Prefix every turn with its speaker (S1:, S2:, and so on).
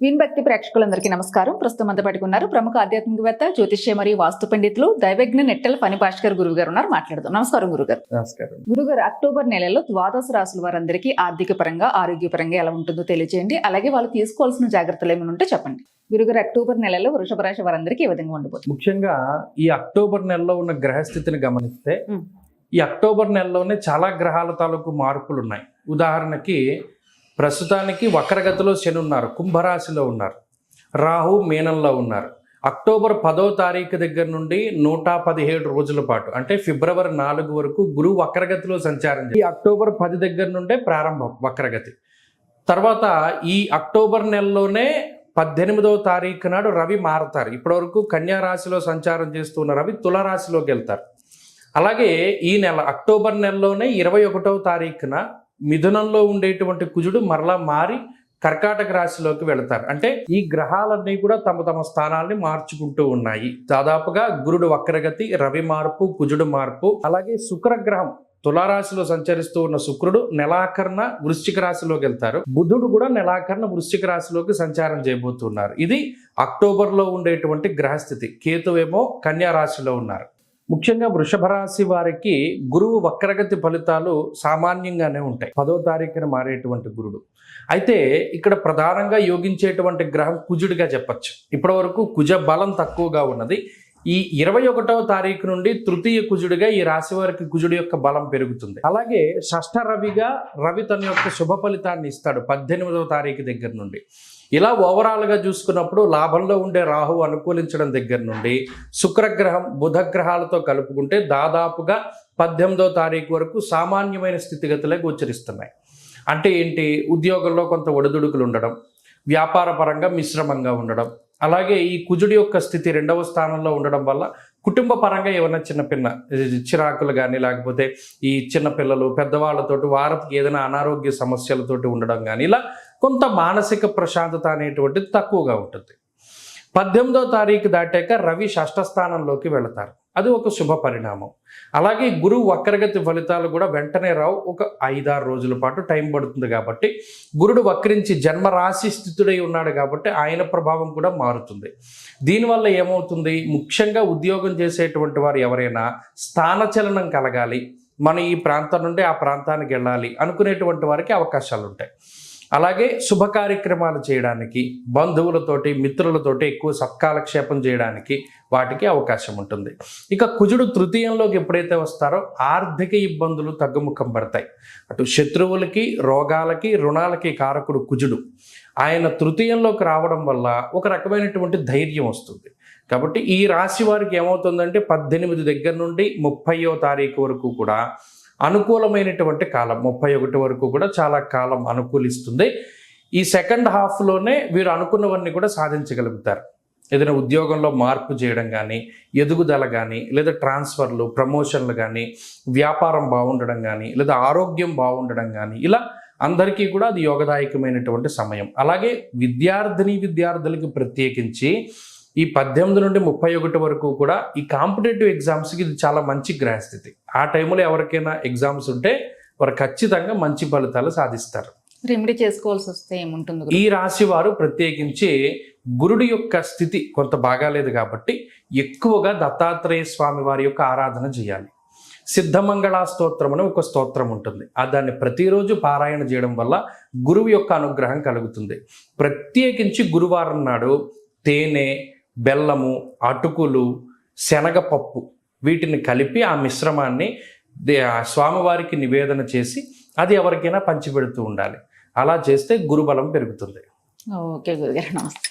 S1: Win భక్తి ప్రేక్షకులందరికీ నమస్కారం. ప్రస్తుతం అంతా పట్టుకున్నారు ప్రముఖ ఆధ్యాత్మికవేత్త జ్యోతిష్య మరియు వాస్తు పండితులు దైవజ్ఞ నెట్టెల ఫణి భాస్కర్ గురువు గారు ఉన్నారు. మాట్లాడదాం. నమస్కారం గురుగారు.
S2: నమస్కారం.
S1: గురుగారు అక్టోబర్ నెలలో ద్వాదశ రాసుల వారందరికీ ఆర్థిక పరంగా ఆరోగ్యపరంగా ఎలా ఉంటుందో తెలియజేయండి అలాగే వాళ్ళు తీసుకోవాల్సిన జాగ్రత్తలు ఏమైనా ఉంటే చెప్పండి. గురుగారు అక్టోబర్ నెలలో వృషభ రాశి వారందరికీ ఏ విధంగా ఉండబోతుంది?
S2: ముఖ్యంగా ఈ అక్టోబర్ నెలలో ఉన్న గ్రహస్థితిని గమనిస్తే. ఈ అక్టోబర్ నెలలోనే చాలా గ్రహాల తాలూకు మార్పులు ఉన్నాయి ఉదాహరణకి ప్రస్తుతానికి వక్రగతిలో శని ఉన్నారు కుంభరాశిలో ఉన్నారు. రాహు మీనంలో ఉన్నారు. అక్టోబర్ పదో తారీఖు దగ్గర నుండి నూట పదిహేడు రోజుల పాటు అంటే ఫిబ్రవరి నాలుగు వరకు గురువు వక్రగతిలో సంచారం ఈ అక్టోబర్ పది దగ్గర నుండే ప్రారంభం వక్రగతి. తర్వాత ఈ అక్టోబర్ నెలలోనే పద్దెనిమిదవ తారీఖు నాడు రవి మారతారు. ఇప్పటివరకు కన్యా రాశిలో సంచారం చేస్తున్న రవి తులరాశిలోకి వెళ్తారు. అలాగే ఈ నెల అక్టోబర్ నెలలోనే ఇరవై ఒకటవ తారీఖున మిథునంలో ఉండేటువంటి కుజుడు మరలా మారి కర్కాటక రాశిలోకి వెళతారు. అంటే ఈ గ్రహాలన్నీ కూడా తమ తమ స్థానాల్ని మార్చుకుంటూ ఉన్నాయి. దాదాపుగా గురుడు వక్రగతి రవి మార్పు కుజుడు మార్పు అలాగే శుక్రగ్రహం తులారాశిలో సంచరిస్తూ ఉన్న శుక్రుడు నెలాఖరణ వృశ్చిక రాశిలోకి వెళ్తారు. బుధుడు కూడా నెలాఖరణ వృశ్చిక రాశిలోకి సంచారం చేయబోతున్నారు. ఇది అక్టోబర్లో ఉండేటువంటి గ్రహస్థితి. కేతువేమో కన్యా రాశిలో ఉన్నారు. ముఖ్యంగా వృషభ రాశి వారికి గురువు వక్రగతి ఫలితాలు సామాన్యంగానే ఉంటాయి. పదో తారీఖున మారేటువంటి గురుడు. అయితే ఇక్కడ ప్రధానంగా యోగించేటువంటి గ్రహం కుజుడిగా చెప్పచ్చు. ఇప్పటివరకు కుజ బలం తక్కువగా ఉన్నది. ఈ ఇరవై ఒకటవ తారీఖు నుండి తృతీయ కుజుడిగా ఈ రాశి వారికి కుజుడి యొక్క బలం పెరుగుతుంది. అలాగే షష్ఠ రవిగా రవి తన యొక్క శుభ ఫలితాన్ని ఇస్తాడు పద్దెనిమిదవ తారీఖు దగ్గర నుండి. ఇలా ఓవరాల్గా చూసుకున్నప్పుడు లాభంలో ఉండే రాహు అనుకూలించడం దగ్గర నుండి శుక్రగ్రహం బుధగ్రహాలతో కలుపుకుంటే దాదాపుగా పద్దెనిమిదో తారీఖు వరకు సామాన్యమైన స్థితిగతులే గోచరిస్తున్నాయి. అంటే ఏంటి? ఉద్యోగంలో కొంత ఒడిదుడుకులు ఉండడం వ్యాపార పరంగా మిశ్రమంగా ఉండడం అలాగే ఈ కుజుడి యొక్క స్థితి రెండవ స్థానంలో ఉండడం వల్ల కుటుంబ పరంగా ఏమైనా చిన్నపిన్న చిరాకులు కానీ లేకపోతే ఈ చిన్న పిల్లలు పెద్దవాళ్ళతోటి వారికి ఏదైనా అనారోగ్య సమస్యలతోటి ఉండడం కానీ ఇలా కొంత మానసిక ప్రశాంతత అనేటువంటిది తక్కువగా ఉంటుంది. పద్దెనిమిదో తారీఖు దాటాక రవి షష్ఠ స్థానంలోకి వెళతారు. అది ఒక శుభ పరిణామం. అలాగే గురువు వక్రగతి ఫలితాలు కూడా వెంటనే రావు. ఒక ఐదారు రోజుల పాటు టైం పడుతుంది కాబట్టి గురుడు వక్రించి జన్మరాశి స్థితుడై ఉన్నాడు కాబట్టి ఆయన ప్రభావం కూడా మారుతుంది. దీనివల్ల ఏమవుతుంది? ముఖ్యంగా ఉద్యోగం చేసేటువంటి వారు ఎవరైనా స్థానచలనం కలగాలి. మనం ఈ ప్రాంతం నుండి ఆ ప్రాంతానికి వెళ్ళాలి అనుకునేటువంటి వారికి అవకాశాలు ఉంటాయి అలాగే శుభ కార్యక్రమాలు చేయడానికి బంధువులతోటి మిత్రులతోటి ఎక్కువ సత్కాలక్షేపం చేయడానికి వాటికి అవకాశం ఉంటుంది. ఇక కుజుడు తృతీయంలోకి ఎప్పుడైతే వస్తారో ఆర్థిక ఇబ్బందులు తగ్గుముఖం పడతాయి. అటు శత్రువులకి రోగాలకి రుణాలకి కారకుడు కుజుడు. ఆయన తృతీయంలోకి రావడం వల్ల ఒక రకమైనటువంటి ధైర్యం వస్తుంది. కాబట్టి ఈ రాశి వారికి ఏమవుతుందంటే పద్దెనిమిది దగ్గర నుండి ముప్పయో తారీఖు వరకు కూడా అనుకూలమైనటువంటి కాలం ముప్పై ఒకటి వరకు కూడా చాలా కాలం అనుకూలిస్తుంది. ఈ సెకండ్ హాఫ్లోనే వీరు అనుకున్నవన్నీ కూడా సాధించగలుగుతారు. ఏదైనా ఉద్యోగంలో మార్పు చేయడం కానీ ఎదుగుదల కానీ లేదా ట్రాన్స్ఫర్లు ప్రమోషన్లు కానీ వ్యాపారం బాగుండడం కానీ లేదా ఆరోగ్యం బాగుండడం కానీ ఇలా అందరికీ కూడా అది యోగదాయకమైనటువంటి సమయం. అలాగే విద్యార్థిని విద్యార్థులకి ప్రత్యేకించి ఈ పద్దెనిమిది నుండి ముప్పై ఒకటి వరకు కూడా ఈ కాంపిటేటివ్ ఎగ్జామ్స్కి ఇది చాలా మంచి గ్రహస్థితి. ఆ టైంలో ఎవరికైనా ఎగ్జామ్స్ ఉంటే వారు ఖచ్చితంగా మంచి ఫలితాలు సాధిస్తారు.
S1: రెమెడీ చేసుకోవాల్సి వస్తే ఏముంటుంది
S2: ఈ రాశి వారు ప్రత్యేకించి గురుడి యొక్క స్థితి కొంత బాగాలేదు కాబట్టి ఎక్కువగా దత్తాత్రేయ స్వామి వారి యొక్క ఆరాధన చేయాలి. సిద్ధమంగళ స్తోత్రం అని ఒక స్తోత్రం ఉంటుంది. ఆ దాన్ని ప్రతిరోజు పారాయణ చేయడం వల్ల గురువు యొక్క అనుగ్రహం కలుగుతుంది. ప్రత్యేకించి గురువారం నాడు తేనె బెల్లము అటుకులు శనగపప్పు వీటిని కలిపి ఆ మిశ్రమాన్ని ఆ స్వామివారికి నివేదన చేసి అది ఎవరికైనా పంచిపెడుతూ ఉండాలి. అలా చేస్తే గురుబలం పెరుగుతుంది.
S1: ఓకే గురుగారు నమస్తే.